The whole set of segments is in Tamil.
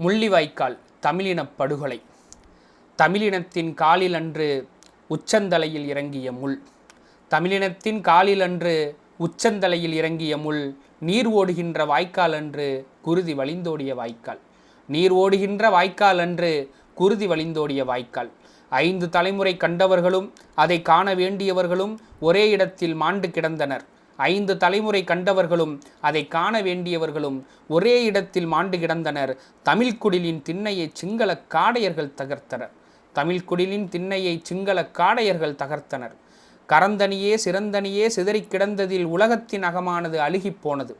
முள்ளிவாய்க்கால் தமிழினப் படுகொலை. தமிழினத்தின் காலில் அன்று உச்சந்தலையில் இறங்கிய முள். தமிழினத்தின் காலில் அன்று உச்சந்தலையில் இறங்கிய முள் நீர் ஓடுகின்ற வாய்க்கால் அன்று குருதி வழிந்தோடிய வாய்க்கால். நீர் ஓடுகின்ற வாய்க்கால் அன்று குருதி வழிந்தோடிய வாய்க்கால். ஐந்து தலைமுறை கண்டவர்களும் அதை காண வேண்டியவர்களும் ஒரே இடத்தில் மாண்டு கிடந்தனர். ஐந்து தலைமுறை கண்டவர்களும் அதை காண வேண்டியவர்களும் ஒரே இடத்தில் மாண்டு கிடந்தனர். தமிழ்குடிலின் திண்ணையை சிங்கள காடையர்கள் தகர்த்தனர். தமிழ்குடிலின் திண்ணையை சிங்கள காடையர்கள் தகர்த்தனர். கரந்தனியே சிறந்தனியே சிதறிக் கிடந்ததில் உலகத்தின் அகமானது அழுகிப் போனது.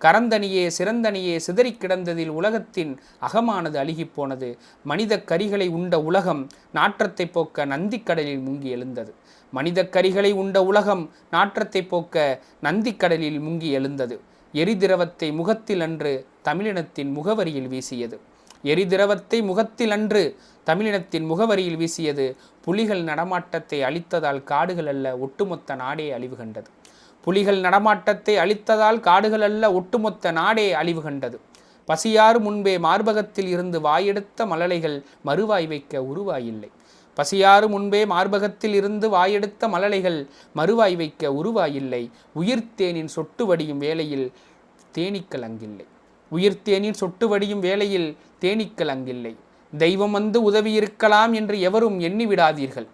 கரந்தனியே சிறந்தனியே சிதறிக் கிடந்ததில் உலகத்தின் அகமானது அழுகிப் போனது மனித கரிகளை உண்ட உலகம் நாற்றத்தை போக்க நந்திக்கடலில் முங்கி எழுந்தது. மனித கரிகளை உண்ட உலகம் நாற்றத்தை போக்க நந்திக்கடலில் முங்கி எழுந்தது. எரிதிரவத்தை முகத்தில் அன்று தமிழினத்தின் முகவரியில் வீசியது. எரிதிரவத்தை முகத்தில் அன்று தமிழினத்தின் முகவரியில் வீசியது. புலிகள் நடமாட்டத்தை அழித்ததால் காடுகள் அல்ல ஒட்டுமொத்த நாடே அழிவு கண்டது. புலிகள் நடமாட்டத்தை அழித்ததால் காடுகள் அல்ல ஒட்டுமொத்த நாடே அழிவு கண்டது. பசியாறு முன்பே மார்பகத்தில் இருந்து வாயெடுத்த மலலைகள் மறுவாய் வைக்க உருவாயில்லை. பசியாறு முன்பே மார்பகத்தில் இருந்து வாயெடுத்த மலலைகள் மறுவாய் வைக்க உருவாயில்லை. உயிர்த்தேனின் சொட்டு வடியும் வேளையில் தேனீக்கள் அங்கில்லை உயிர்த்தேனின் சொட்டு வடியும் வேளையில் தேனீக்கள் அங்கில்லை தெய்வம் வந்து உதவியிருக்கலாம் என்று எவரும் எண்ணி விடாதீர்கள்.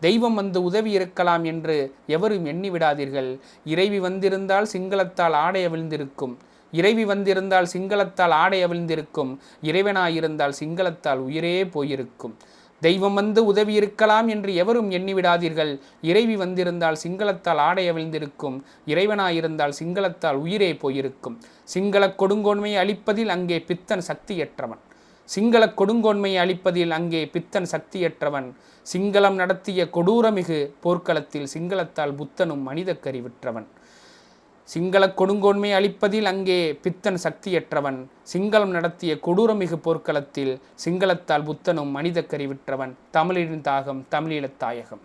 தெய்வம் வந்து உதவி இருக்கலாம் என்று எவரும் எண்ணி விடாதீர்கள் இறைவி வந்திருந்தால் சிங்களத்தால் ஆடை அவிழ்ந்திருக்கும். இறைவி வந்திருந்தால் சிங்களத்தால் ஆடை அவிழ்ந்திருக்கும். இறைவனாயிருந்தால் சிங்களத்தால் உயிரே போயிருக்கும். தெய்வம் வந்து உதவி இருக்கலாம் என்று எவரும் எண்ணி விடாதீர்கள் இறைவி வந்திருந்தால் சிங்களத்தால் ஆடை அவிழ்ந்திருக்கும். இறைவனாயிருந்தால் சிங்களத்தால் உயிரே போயிருக்கும். சிங்கள கொடுங்கோன்மையை அழிப்பதில் அங்கே பித்தன் சக்தியற்றவன். சிங்கள கொடுங்கோன்மையை அழிப்பதில் அங்கே பித்தன் சக்தியற்றவன். சிங்களம் நடத்திய கொடூரமிகு போர்க்களத்தில் சிங்களத்தால் புத்தனும் மனிதக்கறி விற்றவன். சிங்கள கொடுங்கோன்மை அழிப்பதில் அங்கே பித்தன் சக்தியற்றவன். சிங்களம் நடத்திய கொடூரமிகு போர்க்களத்தில் சிங்களத்தால் புத்தனும் மனிதக்கறி விற்றவன். தமிழின் தாகம் தமிழீழத் தாயகம்.